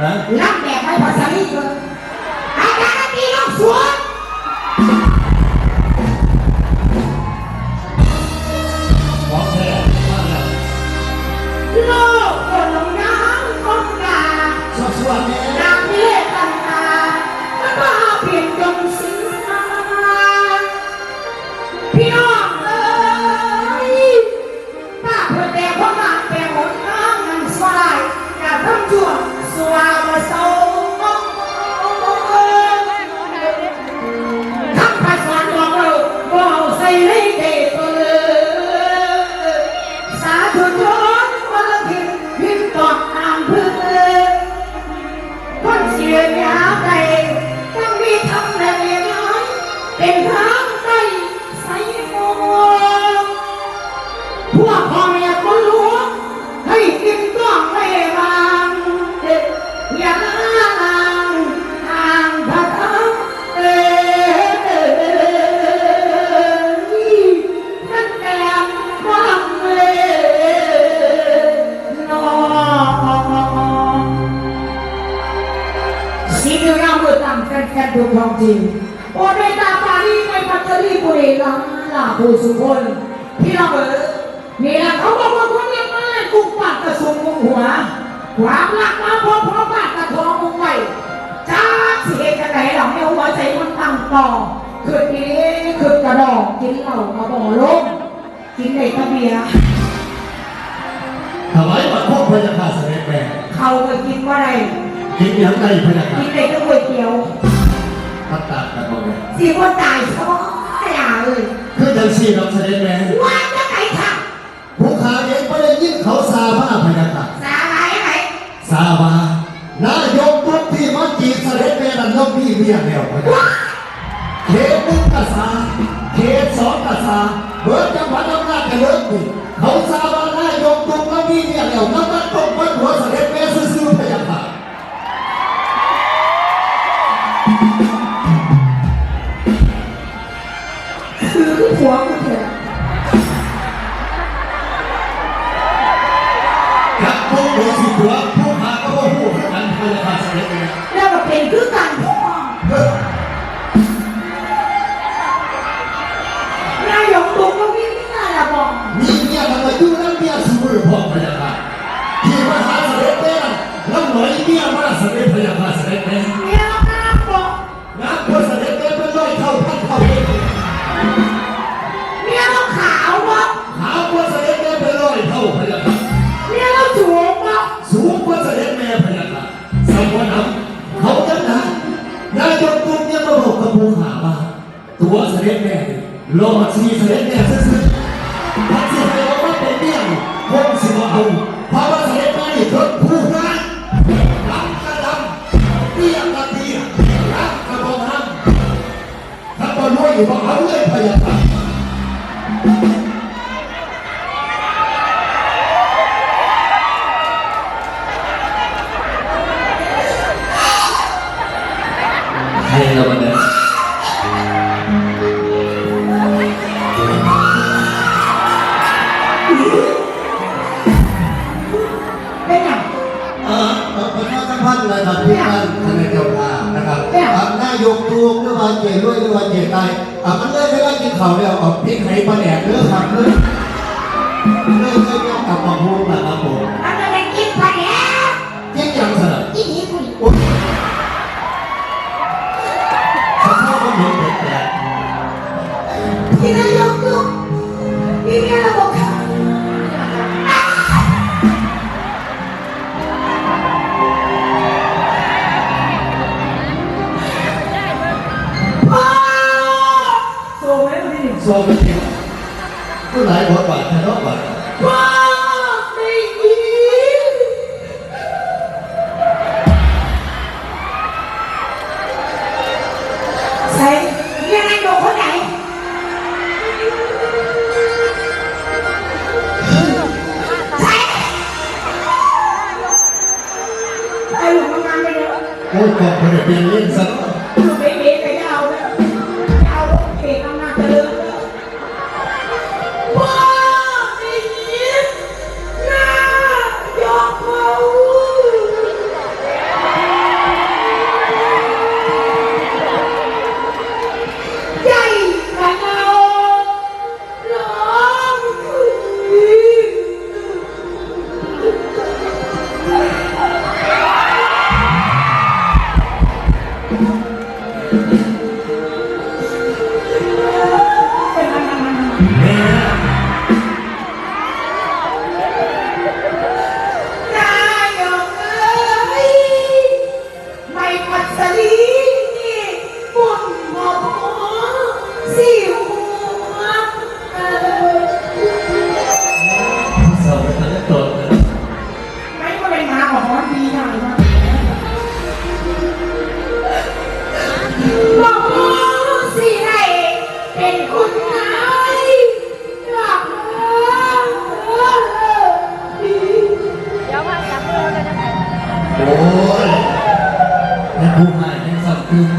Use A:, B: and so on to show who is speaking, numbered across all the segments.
A: ฮะ
B: รับแบบไม่ภาษาลีเลยอาจารย์ตีน้องสวน
A: ของแท้มาแล้ว
B: โลกคนลงน้ำของกา
A: สวัสดี
B: ต่ำแฟนๆดูทองจริงโอเดตาปารีไปพัตเตอรี่บุรีรัมย์ลาภูสุพลพี่น้องเอ๋ยนี่แหละเขาบอกว่าคนเลี้ยงมากุกปากกระสุนมุงหัวความรักมาพอพอปากกระทองมุงไว้จ้าสิเหตุจะไหนหรอกไม่หัวใจมันตั้งต่อคือนี้คือกระดอกกินเหล้ากระบอกลมกินในตะเบียร์
A: ถวายบัตรพวกพยาคาเสด็จแม่
B: เขาไปกินว่าไร
A: กินยังไงพยาคา
B: กินในตะก๋วยเตี๋ยว สีว่าตายซะอย่าเลย
A: คือจังซี่น้องเสด็จแม่
B: ว่าจะไหนท
A: ผู้ขาเองไม่ได้ยินเขาซาบ้าพยาคาำ
B: สาไหนไหน
A: ซาบานายกทุกที่มาจีบเสด็จแม่นั่นยกพี่เบี้ยแล้วพยาคาเขตหนึ่งกษาเขตสองกษาเบิร์ดจังหวัดอำนาจเจริญนี่เขาซาบานายกทุกมาพี่เบี้ยแล้วนั่น ดยสิหัวผู้ขาก็บ่ฮู้คือกันพยาคาเสด็จแม่
B: แล้วก็เป็นคือกันพวก
A: เฮ้ย
B: นายกตุกก็วิ่งหน้าละบอก
A: มีเมียมันมาอยู่นั่นเมียสมือพ่อพยาคาที่มาหาเสด็จแม่แล้วหน่อยเมียมาเสด็จพยาคาเรอชีเสด็จแม่ซื่อๆ มพันธ์นะครับที่ท่านท่านนายกอ่านะครับ
B: เนี่ย
A: อ่านายกตูมหรือว่าเจรุ่ยหรือว่าเจไตอะมันเลยไม่ว่ากินข้าวแล้วเอาพริกไห้ปลาแดกเนื้อครับเลยเลยเลยเอากลับมาพูดนะครับผม โอ้ยก
B: อ
A: บ
B: คนเดี
A: ยวเป็นเล่น
B: สัก โอ้ยนั่น
A: ผู้ใหม่
B: นั่นสัตคือ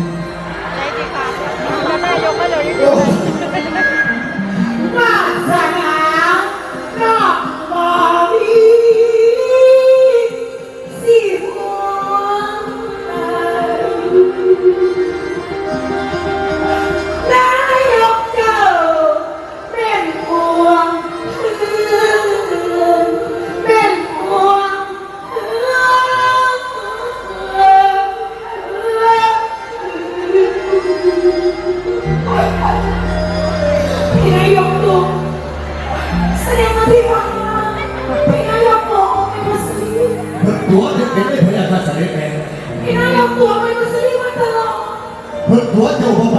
A: ตัวจะเป็นไม่พยาคาเสด็จแม่
B: พี่นายกตัวไม่มาซื้อมาตลอด
A: เพิ่งตัวเจ้าบ่